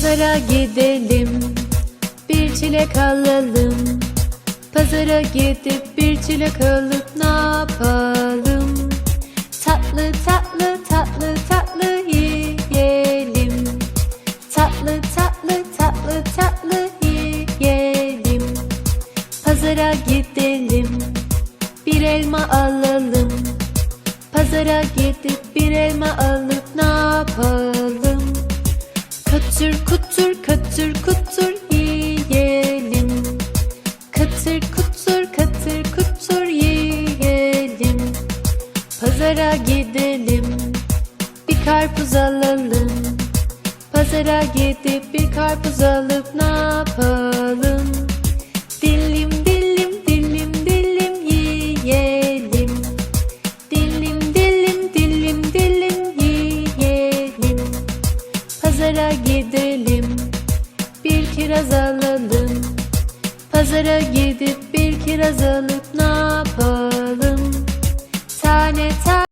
Pazara gidelim, bir çilek alalım. Pazara gidip bir çilek alıp ne yapalım? Tatlı tatlı tatlı tatlı yiyelim. Tatlı tatlı tatlı tatlı yiyelim. Pazara gidelim, bir elma alalım. Pazara gidip bir elma alıp? Katır kutur katır kutur yiyelim. Katır kutur katır kutur yiyelim. Pazara gidelim, bir karpuz alalım. Pazara gidip bir karpuz alıp ne yapalım? Pazara gidelim, bir kiraz alalım. Pazara gidip bir kiraz ne